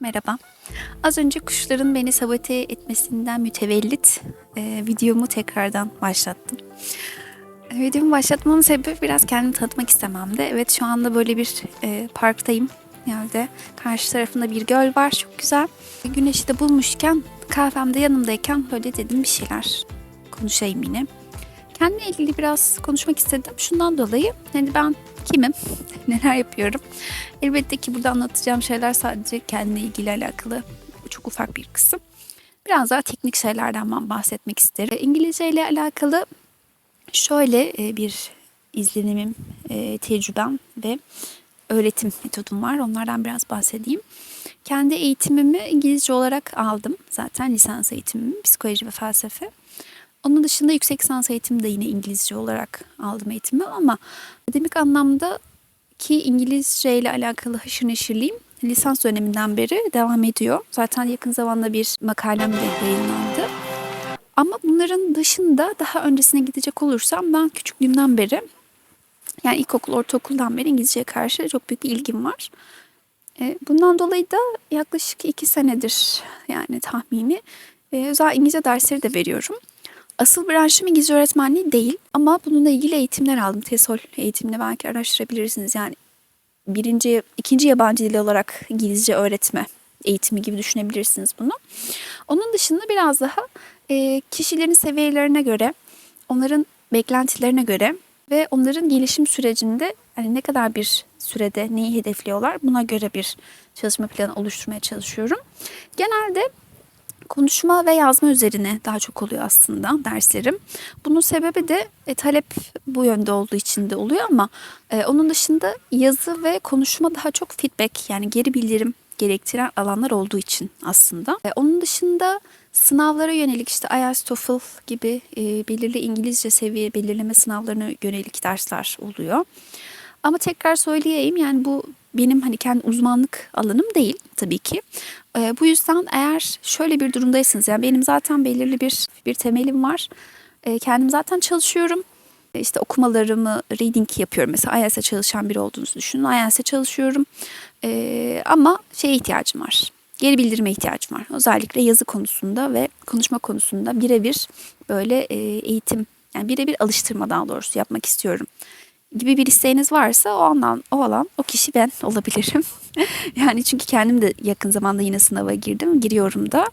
Merhaba. Az önce kuşların beni sabote etmesinden mütevellit e, videomu tekrardan başlattım. E, Videomu başlatmamın sebebi biraz kendimi tanıtmak istememdi. Evet şu anda böyle bir e, parktayım. Yerde karşı tarafında bir göl var çok güzel. Güneşi de bulmuşken kahvem de yanımdayken böyle dedim bir şeyler konuşayım yine. Kendimle ilgili biraz konuşmak istedim. Şundan dolayı hani ben kimim, neler yapıyorum. Elbette ki burada anlatacağım şeyler sadece kendine ilgili alakalı çok ufak bir kısım. Biraz daha teknik şeylerden ben bahsetmek isterim. İngilizce ile alakalı şöyle e, bir izlenimim, e, tecrübem ve öğretim metodum var. Onlardan biraz bahsedeyim. Kendi eğitimimi İngilizce olarak aldım. Zaten lisans eğitimimi psikoloji ve felsefe. Onun dışında yüksek lisans eğitimi de yine İngilizce olarak aldım eğitimi ama akademik anlamda ki İngilizce ile alakalı haşır neşirliğim lisans döneminden beri devam ediyor. Zaten yakın zamanda bir makalem de yayınlandı. Ama bunların dışında daha öncesine gidecek olursam ben küçüklüğümden beri yani ilkokul, ortaokuldan beri İngilizceye karşı çok büyük bir ilgim var. E, Bundan dolayı da yaklaşık iki senedir yani tahmini e, özel İngilizce dersleri de veriyorum. Asıl branşım İngilizce öğretmenliği değil ama bununla ilgili eğitimler aldım. TESOL eğitimini belki araştırabilirsiniz. Yani birinci, ikinci yabancı dil olarak İngilizce öğretme eğitimi gibi düşünebilirsiniz bunu. Onun dışında biraz daha e, kişilerin seviyelerine göre, onların beklentilerine göre ve onların gelişim sürecinde hani ne kadar bir sürede neyi hedefliyorlar buna göre bir çalışma planı oluşturmaya çalışıyorum. Genelde konuşma ve yazma üzerine daha çok oluyor aslında derslerim. Bunun sebebi de e, talep bu yönde olduğu için de oluyor ama e, onun dışında yazı ve konuşma daha çok feedback yani geri bildirim gerektiren alanlar olduğu için aslında. E, onun dışında sınavlara yönelik işte IELTS, TOEFL gibi e, belirli İngilizce seviye belirleme sınavlarına yönelik dersler oluyor. Ama tekrar söyleyeyim yani bu benim hani kendi uzmanlık alanım değil tabii ki. Ee, bu yüzden eğer şöyle bir durumdaysanız yani benim zaten belirli bir bir temelim var. Ee, kendim zaten çalışıyorum. Ee, İşte okumalarımı reading yapıyorum. Mesela IELTS'e çalışan biri olduğunuzu düşünün. IELTS'e çalışıyorum. Ee, ama şeye ihtiyacım var. Geri bildirime ihtiyacım var. Özellikle yazı konusunda ve konuşma konusunda birebir böyle e, eğitim yani birebir alıştırma daha doğrusu yapmak istiyorum gibi bir isteğiniz varsa o alan, o alan, o kişi ben olabilirim. yani çünkü kendim de yakın zamanda yine sınava girdim, giriyorum da.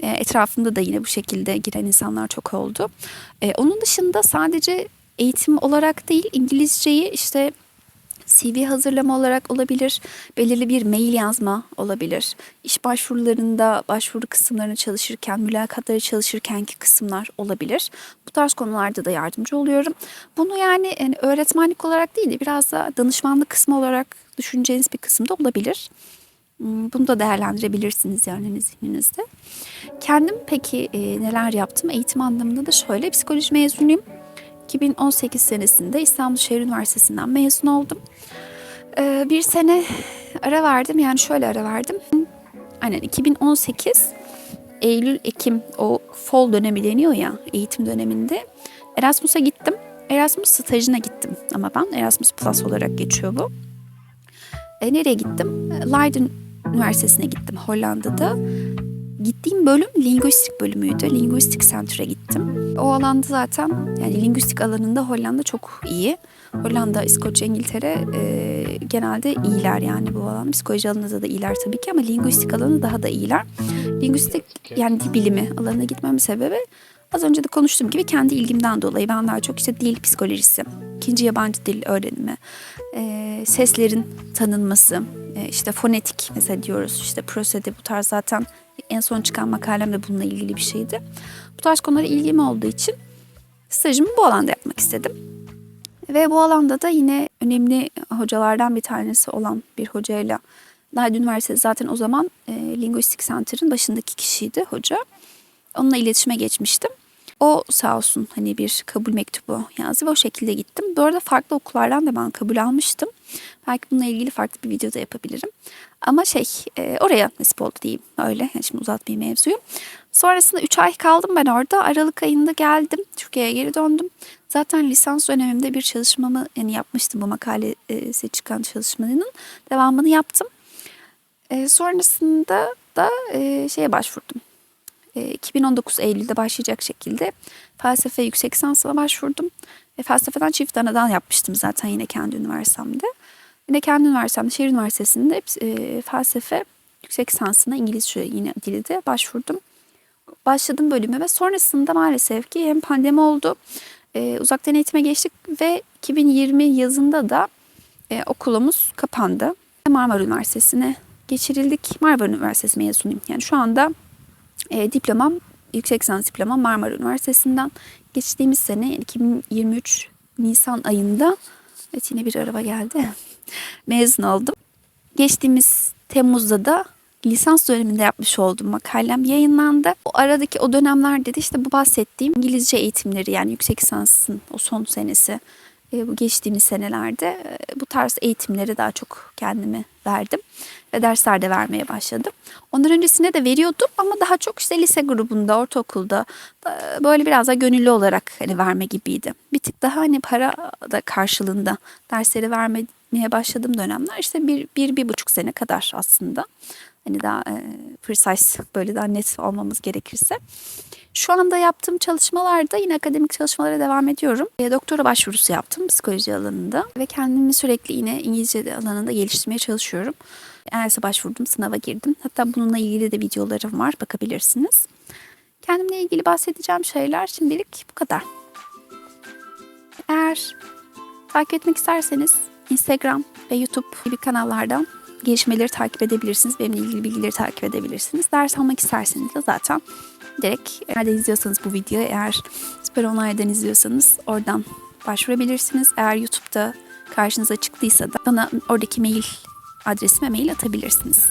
E, etrafımda da yine bu şekilde giren insanlar çok oldu. E, onun dışında sadece eğitim olarak değil, İngilizceyi işte CV hazırlama olarak olabilir, belirli bir mail yazma olabilir. İş başvurularında, başvuru kısımlarını çalışırken, mülakatları çalışırkenki kısımlar olabilir. Bu tarz konularda da yardımcı oluyorum. Bunu yani, yani öğretmenlik olarak değil de biraz da danışmanlık kısmı olarak düşüneceğiniz bir kısımda olabilir. Hmm, Bunu da değerlendirebilirsiniz yani zihninizde. Kendim peki e, neler yaptım? Eğitim anlamında da şöyle psikoloji mezunuyum. 2018 senesinde İstanbul Şehir Üniversitesi'nden mezun oldum. Ee, bir sene ara verdim yani şöyle ara verdim. Aynen 2018 Eylül, Ekim o fall dönemi deniyor ya eğitim döneminde Erasmus'a gittim. Erasmus stajına gittim ama ben Erasmus Plus olarak geçiyor bu. E, nereye gittim? Leiden Üniversitesi'ne gittim Hollanda'da. Gittiğim bölüm linguistik bölümüydü. Linguistik Center'a gittim. O alanda zaten yani linguistik alanında Hollanda çok iyi. Hollanda, İskoçya, İngiltere e, genelde iyiler yani bu alan. Psikoloji alanında da iyiler tabii ki ama linguistik alanı daha da iyiler. Linguistik yani dil bilimi alanına gitmemin sebebi az önce de konuştuğum gibi kendi ilgimden dolayı ben daha çok işte dil psikolojisi, ikinci yabancı dil öğrenimi, e, seslerin tanınması, e, işte fonetik mesela diyoruz işte prosede bu tarz zaten en son çıkan makalem de bununla ilgili bir şeydi. Bu tarz konulara ilgim olduğu için stajımı bu alanda yapmak istedim. Ve bu alanda da yine önemli hocalardan bir tanesi olan bir hocayla Leiden Üniversitesi zaten o zaman e, Linguistic Center'ın başındaki kişiydi hoca. Onunla iletişime geçmiştim. O sağ olsun hani bir kabul mektubu yazdı ve o şekilde gittim. Bu arada farklı okullardan da ben kabul almıştım. Belki bununla ilgili farklı bir video da yapabilirim. Ama şey e, oraya nasip oldu diyeyim öyle. Yani şimdi uzatmayayım mevzuyu. Sonrasında 3 ay kaldım ben orada. Aralık ayında geldim. Türkiye'ye geri döndüm. Zaten lisans dönemimde bir çalışmamı yani yapmıştım bu makalesi çıkan çalışmanın devamını yaptım. E, sonrasında da e, şeye başvurdum. E, 2019 Eylül'de başlayacak şekilde felsefe yüksek lisansına başvurdum. E, felsefeden çift anadan yapmıştım zaten yine kendi üniversitemde. Yine kendi üniversitemde, şehir üniversitesinde e, felsefe yüksek lisansına İngilizce yine dili başvurdum. Başladım bölüme ve sonrasında maalesef ki hem pandemi oldu, e, uzaktan eğitime geçtik ve 2020 yazında da e, okulumuz kapandı. Marmara Üniversitesi'ne geçirildik. Marmara Üniversitesi mezunuyum. Yani şu anda e, diplomam, yüksek lisans diplomam Marmara Üniversitesi'nden. Geçtiğimiz sene yani 2023 Nisan ayında, evet yine bir araba geldi, mezun oldum. Geçtiğimiz Temmuz'da da lisans döneminde yapmış olduğum makalem yayınlandı. O aradaki o dönemlerde de işte bu bahsettiğim İngilizce eğitimleri yani yüksek lisansın o son senesi bu geçtiğimiz senelerde e, bu tarz eğitimleri daha çok kendime verdim ve dersler de vermeye başladım. Ondan öncesine de veriyordum ama daha çok işte lise grubunda, ortaokulda e, böyle biraz da gönüllü olarak hani verme gibiydi. Bir tık daha hani para da karşılığında dersleri vermeye başladığım dönemler işte bir, bir, bir buçuk sene kadar aslında. Hani daha e, precise böyle daha net olmamız gerekirse. Şu anda yaptığım çalışmalarda yine akademik çalışmalara devam ediyorum. E, doktora başvurusu yaptım psikoloji alanında ve kendimi sürekli yine İngilizce alanında geliştirmeye çalışıyorum. ELS'e başvurdum, sınava girdim. Hatta bununla ilgili de videolarım var, bakabilirsiniz. Kendimle ilgili bahsedeceğim şeyler şimdilik bu kadar. Eğer takip etmek isterseniz Instagram ve YouTube gibi kanallardan gelişmeleri takip edebilirsiniz. Benimle ilgili bilgileri takip edebilirsiniz. Ders almak isterseniz de zaten direkt nerede izliyorsanız bu videoyu eğer Süper Online'dan izliyorsanız oradan başvurabilirsiniz. Eğer YouTube'da karşınıza çıktıysa da bana oradaki mail adresime mail atabilirsiniz.